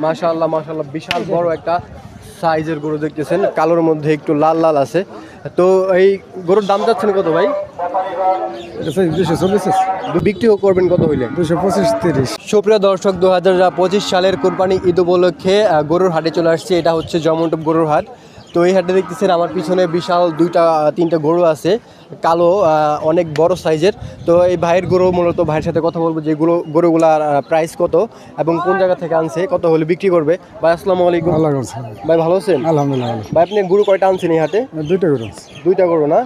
মাশাআল্লাহ মাশাল্লাহ বিশাল বড় একটা সাইজের গরু দেখতেছেন। কালোর মধ্যে একটু লাল লাল আছে। তো এই গরুর দাম যাচ্ছেন কত ভাই? দুশো চল্লিশ করবেন কত হইলে? দুশো পঁচিশ তিরিশ। সুপ্রিয় দর্শক দু হাজার পঁচিশ সালের কোরবানি ঈদ উপলক্ষে গরুর হাটে চলে আসছে। এটা হচ্ছে জমন্টপ গরুর হাট। তো এই হাটে দেখতেছেন আমার পিছনে বিশাল দুইটা তিনটা গরু আছে কালো অনেক বড় সাইজের। তো এই ভাইয়ের গরু মূলত ভাইয়ের সাথে কথা বলব যে গরু গরুগুলার প্রাইস কত এবং কোন জায়গা থেকে আনছে কত হলে বিক্রি করবে। ভাই আসসালামু আলাইকুম। আল্লাহ ভাই ভালো আছেন? আলহামদুলিল্লাহ ভাই আপনি গরু কয়টা আনছেন এই হাটে? দুইটা আছে দুইটা গরু না?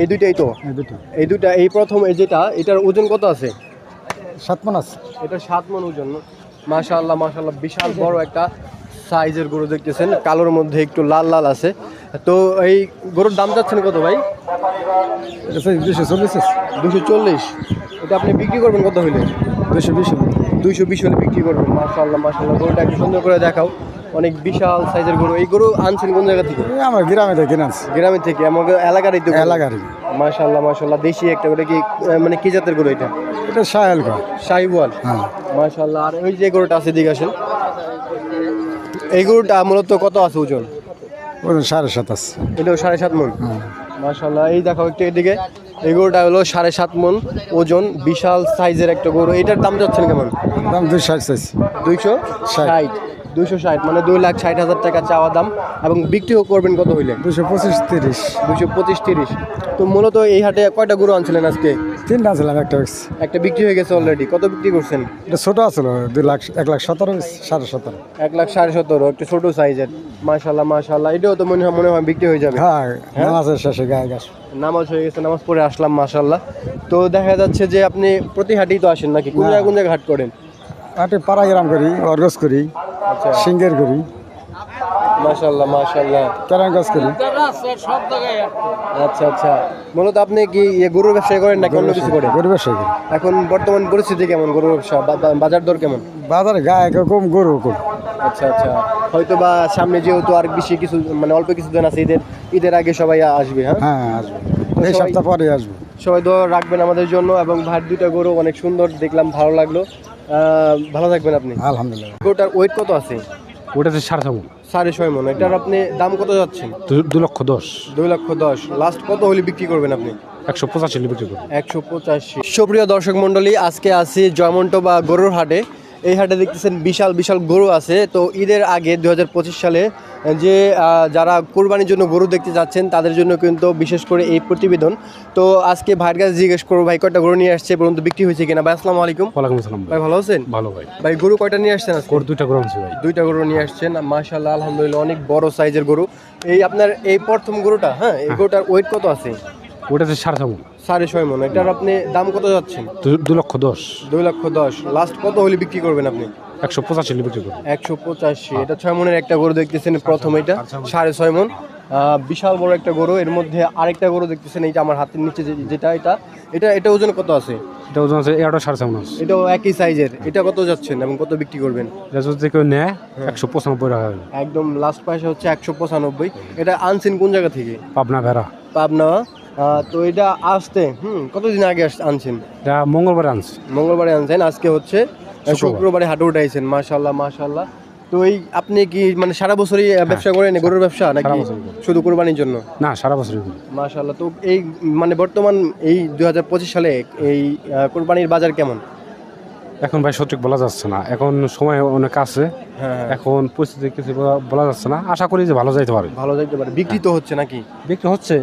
এই দুইটাই তো? এই দুইটা। এই প্রথম এই যেটা এটার ওজন কত আছে? সাত মান আছে। এটা সাত মন ওজন। মাশাআল্লাহ মাশাআল্লাহ বিশাল বড় একটা সাইজের গরু দেখতেছেন কালোর মধ্যে একটু লাল লাল আছে। তো এই গরুর দাম যাচ্ছেন কত ভাই? দুশো চল্লিশ। দুশো চল্লিশ। এটা আপনি বিক্রি করবেন কত হইলে? দুশো বিশ দুইশো বিশ হলে বিক্রি করবেন মাশাআল্লাহ মাশাআল্লাহ। গরুটা একটু সুন্দর করে দেখাও। অনেক বিশাল সাইজের গরু। এই গরু আনছেন কোন জায়গা থেকে? আমার গ্রামে থেকে আনছি। গ্রামের থেকে আমাকে এলাকারই তো এলাকার মাশাআল্লাহ মাশাআল্লাহ। দেশি একটা করে কি মানে কি জাতের গরু এটা? এটা সাহেল কর শাহিওয়াল হ্যাঁ। মাশাআল্লাহ। আর ওই যে গরুটা আছে দিকে আসেন। এই গরুটা মূলত কত আছে ওজন? ওজন সাড়ে সাত আছে। এটাও সাড়ে সাত মন। হ্যাঁ। মাশাআল্লাহ এই দেখো একটু এদিকে। এই গরুটা হলো সাড়ে সাত মন ওজন বিশাল সাইজের একটা গরু। এটার দাম যাচ্ছেন কেমন? দাম দুই ষাট চাইছি। দুইশো ষাট। দুইশো ষাট মানে দুই লাখ ষাট হাজার টাকা চাওয়া দাম। এবং বিক্রিও করবেন কত হইলে? দুশো পঁচিশ তিরিশ। দুইশো পঁচিশ তিরিশ। তো মূলত এই হাটে কয়টা গরু আনছিলেন আজকে? তিনটা আনছিলাম একটা একটা বিক্রি হয়ে গেছে অলরেডি কত বিক্রি করছেন? এটা ছোটো আছিল দুই লাখ এক লাখ সতেরো সাড়ে সতেরো। এক লাখ সাড়ে সতেরো একটু ছোট সাইজের মাশাল্লাহ মাশাল্লাহ এটাও তো মনে হয় মনে হয় বিক্রি হয়ে যাবে। হ্যাঁ নামাজের শেষে গায়ে গাছ নামাজ হয়ে গেছে নামাজ পড়ে আসলাম মাশাল্লাহ তো দেখা যাচ্ছে যে আপনি প্রতি হাটেই তো আসেন নাকি? কোন জায়গায় কোন জায়গায় হাট করেন? আটে পাড়াগ্রাম করি অর্গস করি আচ্ছা। সিঙ্গের করি। মাশাল্লাহ মাশাল্লাহ কেরানগঞ্জ করি? আচ্ছা আচ্ছা। মূলত আপনি কি ইয়ে গরুর ব্যবসা করেন নাকি অন্য কিছু করেন? গরিবের সে করি। এখন বর্তমান পরিস্থিতি কেমন গরুর ব্যবসা? বাজার দর কেমন? বাজারে গায়ে কম গরু। কম আচ্ছা আচ্ছা। হয়তো বা সামনে যেহেতু আর বেশি কিছু মানে অল্প কিছু দিন আছে ঈদের ঈদের আগে সবাই আসবে হ্যাঁ? হ্যাঁ আসব। এই সবাই- সপ্তাহ পরে আসব। সবাই দোয়া রাখবেন আমাদের জন্য এবং ভাট দুইটা গরু অনেক সুন্দর দেখলাম ভালো লাগল। ভালো থাকবেন আপনি। আলহামদুলিল্লাহ। গরুটার ওয়েট কত আছে? ওটাতে সাড়ে ছয় সাড়ে ছয় মন এটার আপনি দাম কত যাচ্ছেন? দু লক্ষ দশ। দুই লক্ষ দশ। লাস্ট কত হলে বিক্রি করবেন আপনি? একশো পঁচাশি বিক্রি একশো পঁচাশি। সুপ্রিয় দর্শক মণ্ডলী আজকে আছি জয়মন্ত বা গরুর হাটে। এই হাটে দেখতেছেন বিশাল বিশাল গরু আছে। তো ঈদের আগে দুই হাজার পঁচিশ সালে যে যারা কোরবানির জন্য গরু দেখতে যাচ্ছেন তাদের জন্য কিন্তু বিশেষ করে এই প্রতিবেদন। তো আজকে ভাইয়ের কাছে জিজ্ঞেস করব ভাই কয়টা গরু নিয়ে আসছে? পর্যন্ত বিক্রি হয়েছে কিনা? ভাই আসসালামু আলাইকুম। ওয়ালাইকুম আসসালাম ভাই ভালো আছেন? ভালো ভাই। ভাই গরু কয়টা নিয়ে আসছেন দুইটা গ্রাম আছে ভাই। দুইটা গরু নিয়ে আসছেন। মাশাল্লাহ আলহামদুলিল্লাহ অনেক বড় সাইজের গরু। এই আপনার এই প্রথম গরুটা হ্যাঁ? এই গরুটার ওয়েট কত আছে? ওটাতে সাড়ে ছয় সাড়ে ছয় মন। এটার আপনি দাম কত যাচ্ছেন? দু লক্ষ দশ। দুই লক্ষ দশ। লাস্ট কত হলে বিক্রি করবেন আপনি? একশো পঁচাশি বিক্রি করব। একশো পঁচাশি। এটা ছয় মনের একটা গরু দেখতেছেন প্রথম এটা। সাড়ে ছয় মন। বিশাল বড় একটা গরু। এর মধ্যে আরেকটা গরু দেখতেছেন এইটা আমার হাতের নিচে যেটা এটা। এটা এটা ওজন কত আছে? এটা ওজন আছে এগারোটা সাড়ে ছয় আছে। এটাও একই সাইজের এটা কত যাচ্ছেন এবং কত বিক্রি করবেন? এটা যদি কেউ নেয় একশো পঁচানব্বই টাকা। একদম লাস্ট পয়সা হচ্ছে একশো পঁচানব্বই। এটা আনছেন কোন জায়গা থেকে? পাবনা ভেড়া। পাবনা। তো এটা আসতে হুম কতদিন আগে আনছেন? এটা মঙ্গলবার আনছে। মঙ্গলবারে আনছেন আজকে হচ্ছে শুক্রবারে। হাটে উঠাইছেন মাশাল্লাহ মাশাল্লাহ তো এই আপনি কি মানে সারা বছরই ব্যবসা করেন গরুর ব্যবসা নাকি হ্যাঁ। শুধু কোরবানির জন্য? না সারা বছরই। মাশাল্লাহ তো এই মানে বর্তমান এই দুই হাজার পঁচিশ সালে এই কোরবানির বাজার কেমন? এখন ভাই সঠিক বলা যাচ্ছে না। এখন সময় অনেক আছে। হ্যাঁ এখন পরিস্থিতি কিছু বলা যাচ্ছে না। আশা করি যে ভালো যাইতে পারে। ভালো যাইতে পারে। বিক্রি তো হচ্ছে নাকি? বিক্রি হচ্ছে।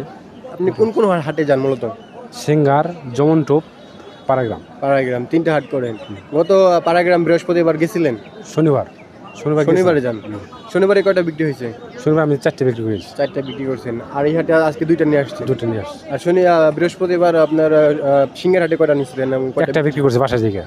আপনি কোন কোন হাটে যান মূলত? সিঙ্গার জমন টোপ পাড়াগ্রাম। পাড়াগ্রাম তিনটে হাট করেন। গত পাড়াগ্রাম বৃহস্পতিবার গেছিলেন? শনিবার। শনিবার শনিবারে যান। শনিবারে কয়টা বিক্রি হয়েছে? শনিবার আমি চারটে বিক্রি করেছি। চারটা বিক্রি করছেন। আর এই হাটে আজকে দুইটা নিয়ে আসছে দুটো নিয়ে আসছি। আর শনি বৃহস্পতিবার আপনার সিংহের হাটে কয়টা কয়টা একটা বিক্রি করছি বাসা থেকে